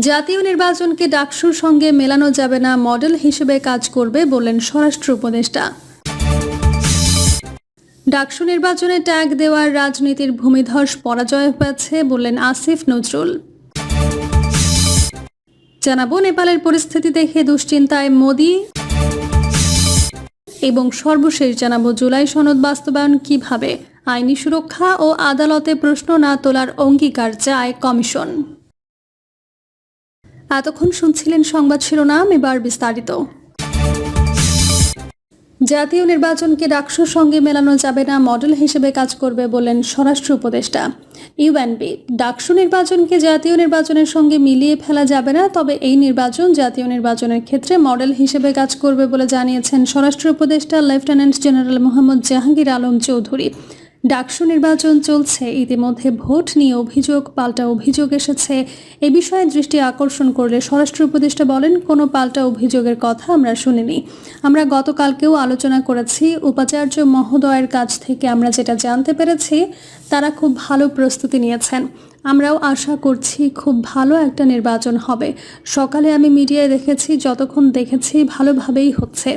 জাতীয় নির্বাচনকে ডাকসুর সঙ্গে মেলানো যাবে না, মডেল হিসেবে কাজ করবে বললেন স্বরাষ্ট্র উপদেষ্টা। ডাকসু নির্বাচনে ট্যাগ দেওয়ার রাজনীতির ভূমিধস পরাজয় হয়েছে বললেন আসিফ নজরুল। জানাব, নেপালের পরিস্থিতি দেখে দুশ্চিন্তায় মোদি। এবং সর্বশেষ জানাব, জুলাই সনদ বাস্তবায়ন কীভাবে? আইনি সুরক্ষা ও আদালতে প্রশ্ন না তোলার অঙ্গীকার চায় কমিশন। এতক্ষণ শুনছিলেন সংবাদ শিরোনাম, এবার বিস্তারিত। জাতীয় নির্বাচনকে ডাকসুর সঙ্গে মেলানো যাবে না, মডেল হিসেবে কাজ করবে বললেন স্বরাষ্ট্র উপদেষ্টা। ইউএনবি, ডাকসু নির্বাচনকে জাতীয় নির্বাচনের সঙ্গে মিলিয়ে ফেলা যাবে না, তবে এই নির্বাচন জাতীয় নির্বাচনের ক্ষেত্রে মডেল হিসেবে কাজ করবে বলে জানিয়েছেন স্বরাষ্ট্র উপদেষ্টা লেফটেন্যান্ট জেনারেল মোহাম্মদ জাহাঙ্গীর আলম চৌধুরী। ডাকসু নির্বাচন চলছে। ইতিমধ্যে ভোট নিয়ে অভিযোগ, পাল্টা অভিযোগ এসেছে। এ বিষয়ে দৃষ্টি আকর্ষণ করলে স্বরাষ্ট্র উপদেষ্টা বলেন, কোনো পাল্টা অভিযোগের কথা আমরা শুনিনি। আমরা গতকালকেও আলোচনা করেছি। উপাচার্য মহোদয়ের কাছ থেকে আমরা যেটা জানতে পেরেছি, তারা খুব ভালো প্রস্তুতি নিয়েছেন। আমরাও আশা করছি খুব ভালো একটা নির্বাচন হবে। সকালে আমি মিডিয়ায় দেখেছি, যতক্ষণ দেখেছি ভালোভাবেই হচ্ছে।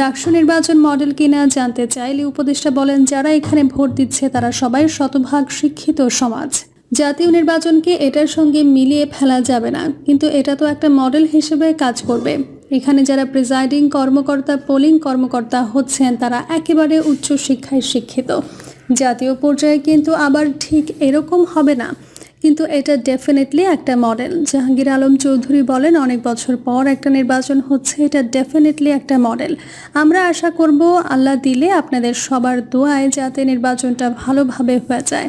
ডাকসু নির্বাচন মডেল কিনা জানতে চাইলে উপদেষ্টা বলেন, যারা এখানে ভোট দিচ্ছে তারা সবাই শতভাগ শিক্ষিত সমাজ। জাতীয় নির্বাচনকে এটার সঙ্গে মিলিয়ে ফেলা যাবে না, কিন্তু এটা তো একটা মডেল হিসেবে কাজ করবে। এখানে যারা প্রিজাইডিং কর্মকর্তা, পোলিং কর্মকর্তা হচ্ছেন, তারা একেবারে উচ্চ শিক্ষায় শিক্ষিত। জাতীয় পর্যায়ে কিন্তু আবার ঠিক এরকম হবে না। কিন্তু এটা ডেফিনেটলি একটা মডেল জাহাঙ্গীর আলম চৌধুরী বলেন, অনেক বছর পর একটা নির্বাচন হচ্ছে, এটা ডেফিনেটলি একটা মডেল আমরা আশা করব আল্লাহ দিলে আপনাদের সবার দোয়ায় যাতে নির্বাচনটা ভালোভাবে হয়ে যায়।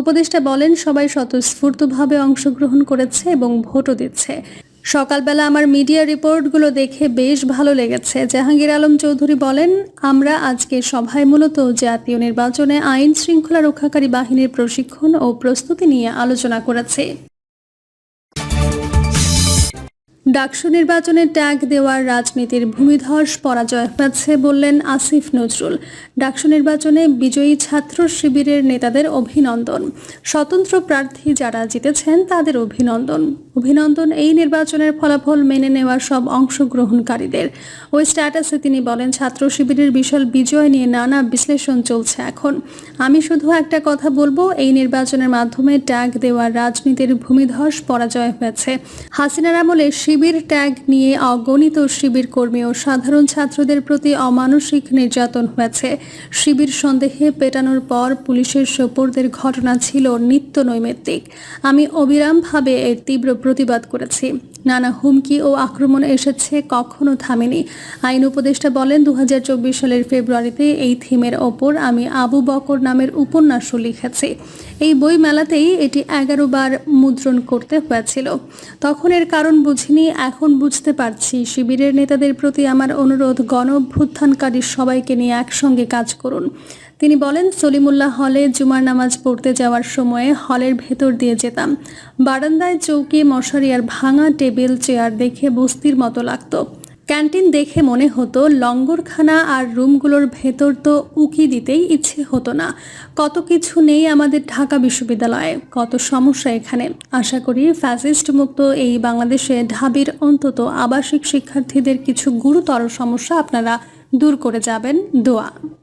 উপদেষ্টা বলেন, সবাই স্বতঃস্ফূর্তভাবে অংশগ্রহণ করেছে এবং ভোটও দিচ্ছে। সকালবেলা আমার মিডিয়া রিপোর্টগুলো দেখে বেশ ভালো লেগেছে। জাহাঙ্গীর আলম চৌধুরী বলেন, আমরা আজকে সভায় মূলত জাতীয় নির্বাচনে আইন শৃঙ্খলা রক্ষাকারী বাহিনীর প্রশিক্ষণ ও প্রস্তুতি নিয়ে আলোচনা করেছে। ডাকসু নির্বাচনে ট্যাগ দেওয়ার রাজনীতির ভূমিধস পরাজয় হয়েছে বললেন আসিফ নজরুল। ডাকসু নির্বাচনে বিজয়ী ছাত্র শিবিরের নেতাদের অভিনন্দন। স্বতন্ত্র প্রার্থী যারা জিতেছেন তাদের অভিনন্দন। অভিনন্দন এই নির্বাচনের ফলাফল মেনে নেওয়া সব অংশগ্রহণকারীদের। ওই স্ট্যাটাসে তিনি বলেন, ছাত্র শিবিরের বিশাল বিজয় নিয়ে নানা বিশ্লেষণ চলছে এখন। আমি শুধু একটা কথা বলব, এই নির্বাচনের মাধ্যমে ট্যাগ দেওয়ার রাজনীতির ভূমিধস পরাজয় হয়েছে। হাসিনার আমলে শিবির ট্যাগ নিয়ে অগণিত শিবির কর্মী ও সাধারণ ছাত্রদের প্রতি অমানসিক নির্যাতন হয়েছে। শিবির সন্দেহে পেটানোর পর পুলিশের সোপর্দের ঘটনা ছিল নিত্য নৈমিত্তিক আমি অবিরামভাবে এর তীব্র প্রতিবাদ করেছি। নানা হুমকি ও আক্রমণ এসেছে, কখনো থামেনি। আইন উপদেষ্টা বলেন দু হাজার চব্বিশ সালের ফেব্রুয়ারিতে এই থিমের ওপর আমি আবু বকর নামের উপন্যাসও লিখেছি। এই বই মেলাতেই এটি এগারো বার মুদ্রণ করতে হয়েছিল। তখন এর কারণ বুঝিনি, এখন বুঝতে পারছি। শিবিরের নেতাদের প্রতি আমার অনুরোধ গণ সবাইকে নিয়ে একসঙ্গে কাজ করুন। তিনি বলেন, সলিমুল্লাহ হলে জুমার নামাজ পড়তে যাওয়ার সময়ে হলের ভেতর দিয়ে যেতাম। বারান্দায় চৌকি, মশারি আর ভাঙা টেবিল, চেয়ার দেখে বস্তির মতো লাগতো। ক্যান্টিন দেখে মনে হতো, লঙ্গরখানা আর রুমগুলোর ভেতর তো উকি দিতেই ইচ্ছে হতো না। কত কিছু নেই আমাদের ঢাকা বিশ্ববিদ্যালয়ে, কত সমস্যা এখানে। আশা করি ফ্যাসিস্ট মুক্ত এই বাংলাদেশে ঢাবির অন্তত আবাসিক শিক্ষার্থীদের কিছু গুরুতর সমস্যা আপনারা দূর করে যাবেন। দোয়া।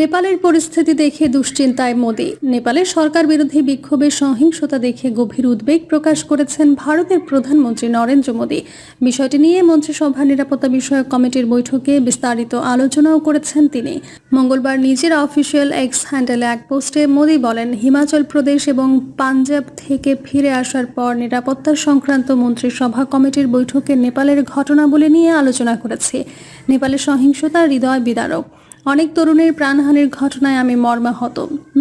নেপালের পরিস্থিতি দেখে দুশ্চিন্তায় মোদী। নেপালের সরকার বিরোধী বিক্ষোভের সহিংসতা দেখে গভীর উদ্বেগ প্রকাশ করেছেন ভারতের প্রধানমন্ত্রী নরেন্দ্র মোদী। বিষয়টি নিয়ে মন্ত্রিসভার নিরাপত্তা বিষয়ক কমিটির বৈঠকে বিস্তারিত আলোচনাও করেছেন তিনি। মঙ্গলবার নিজের অফিসিয়াল এক্স হ্যান্ডেল এক পোস্টে মোদী বলেন, হিমাচল প্রদেশ এবং পাঞ্জাব থেকে ফিরে আসার পর নিরাপত্তা সংক্রান্ত মন্ত্রিসভা কমিটির বৈঠকে নেপালের ঘটনাবলী নিয়ে আলোচনা করেছে। নেপালের সহিংসতা হৃদয় বিদারক। অনেক তরুণের প্রাণহানির ঘটনায় আমি মর্মাহত।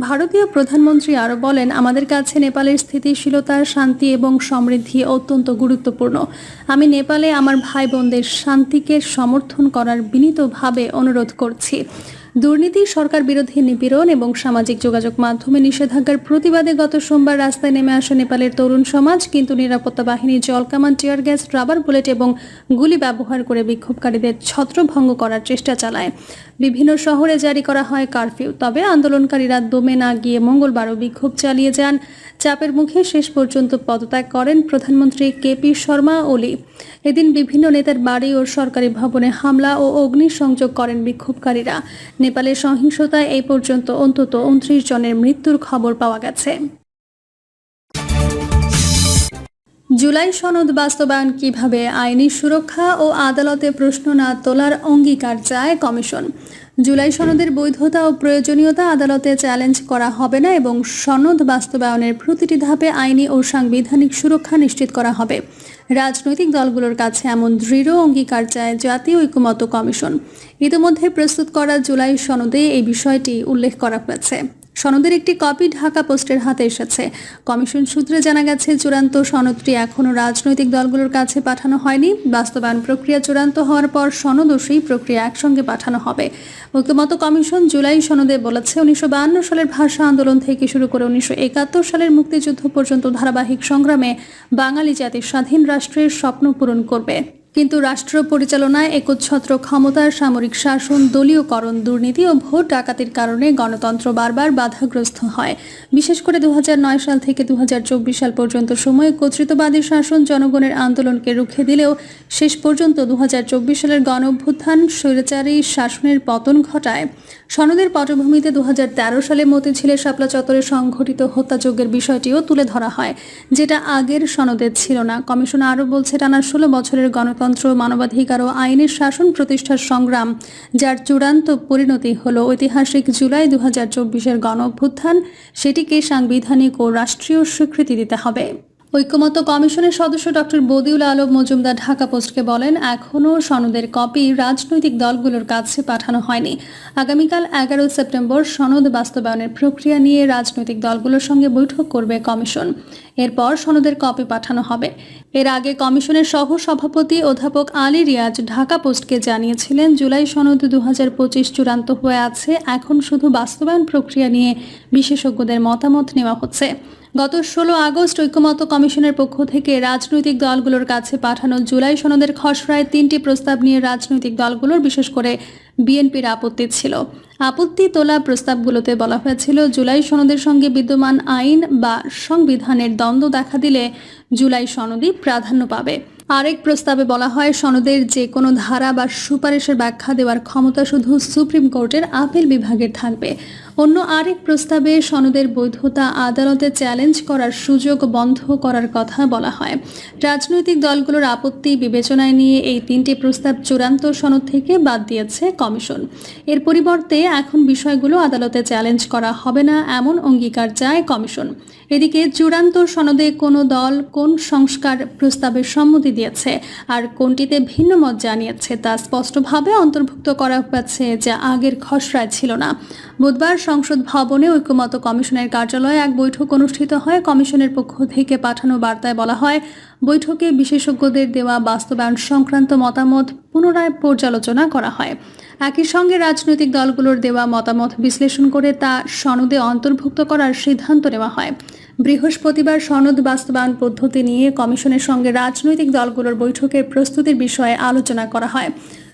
ভারতীয় প্রধানমন্ত্রী আরও বলেন, আমাদের কাছে নেপালের স্থিতিশীলতা শান্তি এবং সমৃদ্ধি অত্যন্ত গুরুত্বপূর্ণ। আমি নেপালে আমার ভাই বোনদের শান্তিকে সমর্থন করার বিনীতভাবে অনুরোধ করছি। দুর্নীতি সরকার বিরোধী নিপীড়ন এবং সামাজিক যোগাযোগ মাধ্যমে নিষেধাজ্ঞার প্রতিবাদে গত সোমবার রাস্তায় নেমে আসে নেপালের তরুণ সমাজ, কিন্তু নিরাপত্তা বাহিনী জলকামান টিয়ার গ্যাস, রাবার বুলেট এবং গুলি ব্যবহার করে বিক্ষোভকারীদের ছত্রভঙ্গ করার চেষ্টা চালায়। বিভিন্ন শহরে জারি করা হয় কারফিউ, তবে আন্দোলনকারীরা দমে না গিয়ে মঙ্গলবারও বিক্ষোভ চালিয়ে যান। চাপের মুখে শেষ পর্যন্ত পদত্যাগ করেন প্রধানমন্ত্রী কেপি শর্মা, ওলি। এদিন বিভিন্ন নেতার বাড়ি ও সরকারি ভবনে হামলা ও অগ্নিসংযোগ করেন বিক্ষোভকারীরা। নেপালের সহিংসতায় এই পর্যন্ত অন্তত উনত্রিশ জনের মৃত্যুর খবর পাওয়া গেছে। জুলাই সনদ বাস্তবায়ন কীভাবে আইনি সুরক্ষা ও আদালতে প্রশ্ন না তোলার অঙ্গীকার চায় কমিশন। জুলাই সনদের বৈধতা ও প্রয়োজনীয়তা আদালতে চ্যালেঞ্জ করা হবে না এবং সনদ বাস্তবায়নের প্রতিটি ধাপে আইনি ও সাংবিধানিক সুরক্ষা নিশ্চিত করা হবে। রাজনৈতিক দলগুলোর কাছে এমন দৃঢ় অঙ্গীকার চায় জাতীয় ঐক্যমত্য কমিশন। ইতিমধ্যে প্রস্তুত করা জুলাই সনদে এই বিষয়টি উল্লেখ করা হয়েছে। সনদের একটি কপি ঢাকা পোস্টের হাতে এসেছে। কমিশন সূত্রে জানা গেছে, চূড়ান্ত সনদটি এখনও রাজনৈতিক দলগুলোর কাছে পাঠানো হয়নি। বাস্তবায়ন প্রক্রিয়া চূড়ান্ত হওয়ার পর সনদও সেই প্রক্রিয়া একসঙ্গে পাঠানো হবে। ঐক্যমত কমিশন জুলাই সনদে বলেছে, উনিশশো বায়ান্ন সালের ভাষা আন্দোলন থেকে শুরু করে উনিশশো একাত্তর সালের মুক্তিযুদ্ধ পর্যন্ত ধারাবাহিক সংগ্রামে বাঙালি জাতির স্বাধীন রাষ্ট্রের স্বপ্ন পূরণ করবে। কিন্তু রাষ্ট্র পরিচালনায় একচ্ছত্র ক্ষমতার সামরিক শাসন, দলীয়করণ, দুর্নীতি ও ভোট ডাকাতির কারণে গণতন্ত্র বারবার বাধাগ্রস্ত হয়। বিশেষ করে দু হাজার নয় সাল থেকে দু হাজার চব্বিশ সাল পর্যন্ত সময়ে কর্তৃত্ববাদী শাসন জনগণের আন্দোলনকে রুখে দিলেও শেষ পর্যন্ত দু হাজার চব্বিশ সালের গণ অভ্যুত্থান স্বৈরাচারী শাসনের পতন ঘটায়। সনদের পটভূমিতে দু হাজার তেরো সালে মতিঝিলের শাপলা চত্বরে সংঘটিত হত্যাযজ্ঞের বিষয়টিও তুলে ধরা হয়, যেটা আগের সনদে ছিল না। কমিশন আরও বলছে, টানা ষোলো বছরের গণতন্ত্র মানবাধিকার ও আইনের শাসন প্রতিষ্ঠার সংগ্রাম, যার চূড়ান্ত পরিণতি হল ঐতিহাসিক জুলাই দু হাজার চব্বিশের গণ অভ্যুত্থান সেটিকে সাংবিধানিক ও রাষ্ট্রীয় স্বীকৃতি দিতে হবে। ঐক্যমত্য কমিশনের সদস্য ডক্টর বদিউল আলম মজুমদার ঢাকা পোস্টকে বলেন, এখনও সনদের কপি রাজনৈতিক দলগুলোর কাছে পাঠানো হয়নি। আগামীকাল এগারো সেপ্টেম্বর সনদ বাস্তবায়নের প্রক্রিয়া নিয়ে রাজনৈতিক দলগুলোর সঙ্গে বৈঠক করবে কমিশন। এরপর সনদের কপি পাঠানো হবে। এর আগে কমিশনের সহ সভাপতি অধ্যাপক আলী রিয়াজ ঢাকা পোস্টকে জানিয়েছিলেন, জুলাই সনদ দু হাজার পঁচিশ চূড়ান্ত হয়ে আছে, এখন শুধু বাস্তবায়ন প্রক্রিয়া নিয়ে বিশেষজ্ঞদের মতামত নেওয়া হচ্ছে। গত ষোলো আগস্ট ঐক্যমত্য কমিশনের পক্ষ থেকে রাজনৈতিক দলগুলোর কাছে পাঠানো জুলাই সনদের খসড়ায় তিনটি প্রস্তাব নিয়ে রাজনৈতিক দলগুলোর, বিশেষ করে বিএনপির আপত্তি ছিল। আপত্তি তোলা প্রস্তাবগুলোতে বলা হয়েছিল, জুলাই সনদের সঙ্গে বিদ্যমান আইন বা সংবিধানের দ্বন্দ্ব দেখা দিলে জুলাই সনদই প্রাধান্য পাবে। আরেক প্রস্তাবে বলা হয়, সনদের যে কোনো ধারা বা সুপারিশের ব্যাখ্যা দেওয়ার ক্ষমতা শুধু সুপ্রিম কোর্টের আপিল বিভাগের থাকবে। অন্য আরেক প্রস্তাবে সনদের বৈধতা আদালতে চ্যালেঞ্জ করার সুযোগ বন্ধ করার কথা বলা হয়। রাজনৈতিক দলগুলোর আপত্তি বিবেচনায় নিয়ে এই তিনটি প্রস্তাব চূড়ান্ত সনদ থেকে বাদ দিয়েছে কমিশন। এর পরিবর্তে এখন বিষয়গুলো আদালতে চ্যালেঞ্জ করা হবে না এমন অঙ্গীকার চায় কমিশন। এদিকে চূড়ান্ত সনদে কোনো দল কোন সংস্কার প্রস্তাবের সম্মতি দিয়েছে আর কোনটিতে ভিন্ন মত জানিয়েছে তা স্পষ্টভাবে অন্তর্ভুক্ত করা হয়েছে যা আগের খসড়ায় ছিল না। বুধবার সংসদ ভবনে ঐক্যমত কমিশনের কার্যালয়ে এক বৈঠক অনুষ্ঠিত হয়। কমিশনের পক্ষ থেকে পাঠানো বার্তায় বলা হয়, বৈঠকে বিশেষজ্ঞদের দেওয়া বাস্তবায়ন সংক্রান্ত মতামত পুনরায় পর্যালোচনা করা হয়। একই সঙ্গে রাজনৈতিক দলগুলোর দেওয়া মতামত বিশ্লেষণ করে তা সনদে অন্তর্ভুক্ত করার সিদ্ধান্ত নেওয়া হয়। বৃহস্পতিবার সনদ বাস্তবায়ন পদ্ধতি নিয়ে কমিশনের সঙ্গে রাজনৈতিক দলগুলোর বৈঠকের প্রস্তুতির বিষয়ে আলোচনা করা হয়।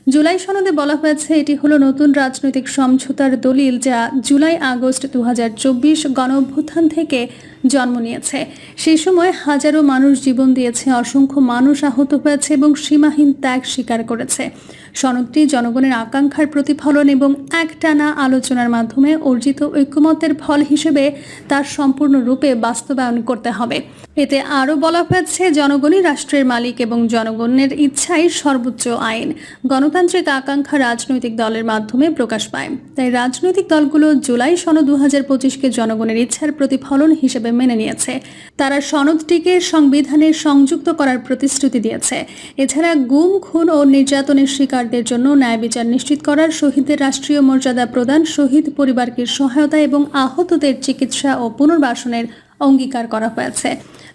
জুলাই সনদে বলা হয়েছে, এটি হলো নতুন রাজনৈতিক সমঝোতার দলিল যা জুলাই আগস্ট দু হাজার চব্বিশ গণ অভ্যুত্থান থেকে জন্ম নিয়েছে। সেই সময় হাজারো মানুষ জীবন দিয়েছে, অসংখ্য মানুষ আহত হয়েছে এবং সীমাহীন ত্যাগ স্বীকার করেছে। সনদটি জনগণের আকাঙ্ক্ষার প্রতিফলন এবং একটানা আলোচনার মাধ্যমে অর্জিত ঐক্যমত্যের ফল হিসেবে তার সম্পূর্ণরূপে বাস্তবায়ন করতে হবে। এতে আরও বলা হয়েছে, জনগণই রাষ্ট্রের মালিক এবং জনগণের ইচ্ছাই সর্বোচ্চ আইন। গণতান্ত্রিক আকাঙ্ক্ষা রাজনৈতিক দলের মাধ্যমে প্রকাশ পায়। তাই রাজনৈতিক দলগুলো জুলাই সন দু হাজার পঁচিশকে জনগণের ইচ্ছার প্রতিফলন হিসেবে মেনে নিয়েছে। তারা সনদটিকে সংবিধানে সংযুক্ত করার প্রতিশ্রুতি দিয়েছে। এছাড়া গুম, খুন ও নির্যাতনের শিকারদের জন্য ন্যায় বিচার নিশ্চিত করার শহীদদের রাষ্ট্রীয় মর্যাদা প্রদান, শহীদ পরিবারকে সহায়তা এবং আহতদের চিকিৎসা ও পুনর্বাসনের অঙ্গীকার করা হয়েছে।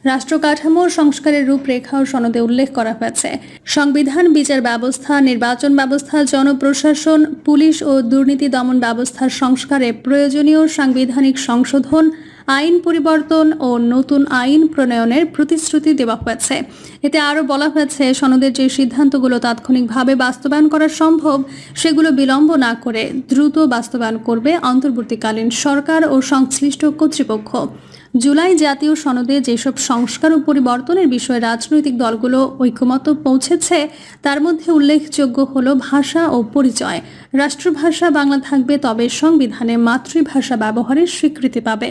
রাষ্ট্র কাঠামো, সংস্কারের রূপরেখাও সনদে উল্লেখ করা হয়েছে। সংবিধান, বিচার ব্যবস্থা, নির্বাচন ব্যবস্থা, জনপ্রশাসন, পুলিশ ও দুর্নীতি দমন ব্যবস্থার সংস্কারে প্রয়োজনীয় সাংবিধানিক সংশোধন আইন পরিবর্তন ও নতুন আইন প্রণয়নের প্রতিশ্রুতি দেওয়া হয়েছে। এতে আরও বলা হয়েছে, সনদের যে সিদ্ধান্তগুলো তাৎক্ষণিকভাবে বাস্তবায়ন করা সম্ভব, সেগুলো বিলম্ব না করে দ্রুত বাস্তবায়ন করবে অন্তর্বর্তীকালীন সরকার ও সংশ্লিষ্ট কর্তৃপক্ষ। জুলাই জাতীয় সনদে যেসব সংস্কার ও পরিবর্তনের বিষয়ে রাজনৈতিক দলগুলো ঐক্যমত পৌঁছেছে, তার মধ্যে উল্লেখযোগ্য হল ভাষা ও পরিচয়। রাষ্ট্রভাষা বাংলা থাকবে তবে সংবিধানে মাতৃভাষা ব্যবহারের স্বীকৃতি পাবে।